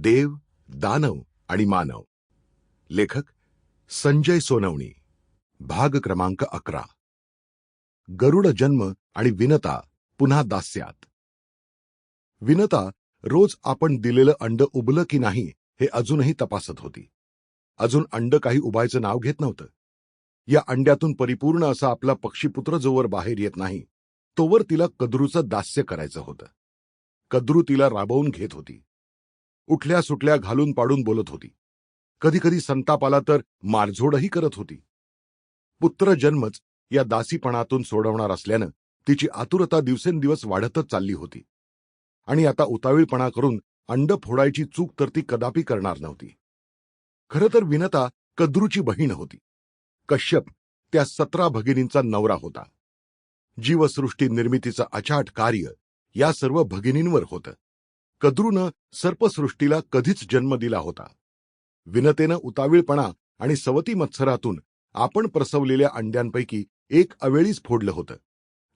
देव दानव आणि मानव. लेखक संजय सोनवणी. भाग क्रमांक अकरा. गरुड जन्म आणि विनता पुन्हा दास्यात. विनता रोज आपण दिलेलं अंड उबलं की नाही हे अजूनही तपासत होती. अजून अंड काही उबायचं नाव घेत नव्हतं. या अंड्यातून परिपूर्ण असा आपला पक्षीपुत्र जोवर बाहेर येत नाही तोवर तिला कद्रूचं दास्य करायचं होतं. कद्रू तिला राबवून घेत होती. उठल्या सुटल्या घालून पाडून बोलत होती. कधी कधी संताप आला तर मारझोडही करत होती. पुत्र जन्मच या दासीपणातून सोडवणार असल्यानं तिची आतुरता दिवसेंदिवस वाढतच चालली होती. आणि आता उतावीळपणा करून अंड फोडायची चूक तर ती कदापि करणार नव्हती. खरं तर विनता कद्रूची बहीण होती. कश्यप त्या सतरा भगिनींचा नवरा होता. जीवसृष्टी निर्मितीचं अचाट कार्य या सर्व भगिनींवर होतं. कद्रूनं सर्पसृष्टीला कधीच जन्म दिला होता. विनतेनं उतावीळपणा आणि सवती मत्सरातून आपण प्रसवलेल्या अंड्यांपैकी एक अवेळीच फोडलं होतं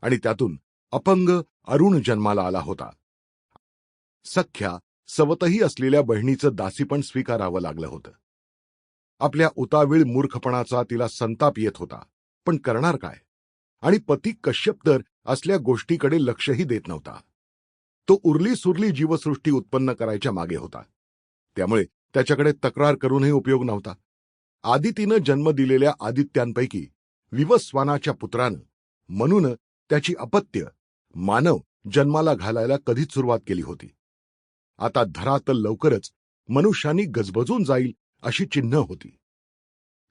आणि त्यातून अपंग अरुण जन्माला आला होता. सख्या सवतही असलेल्या बहिणीचं दासीपण स्वीकारावं लागलं होतं. आपल्या उतावीळ मूर्खपणाचा तिला संताप येत होता पण करणार काय? आणि पती कश्यप तर असल्या गोष्टीकडे लक्षही देत नव्हता. तो उरली सुरली जीवसृष्टी उत्पन्न करायच्या मागे होता. त्यामुळे त्याच्याकडे तक्रार करूनही उपयोग नव्हता. आदितीनं जन्म दिलेल्या आदित्यांपैकी विवस्वानाच्या पुत्रानं मनून त्याची अपत्य मानव जन्माला घालायला कधीच सुरुवात केली होती. आता धरातल लवकरच मनुष्यानी गजबजून जाईल अशी चिन्ह होती.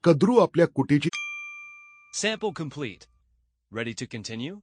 कद्रू आपल्या कुटीची sample complete. Ready to continue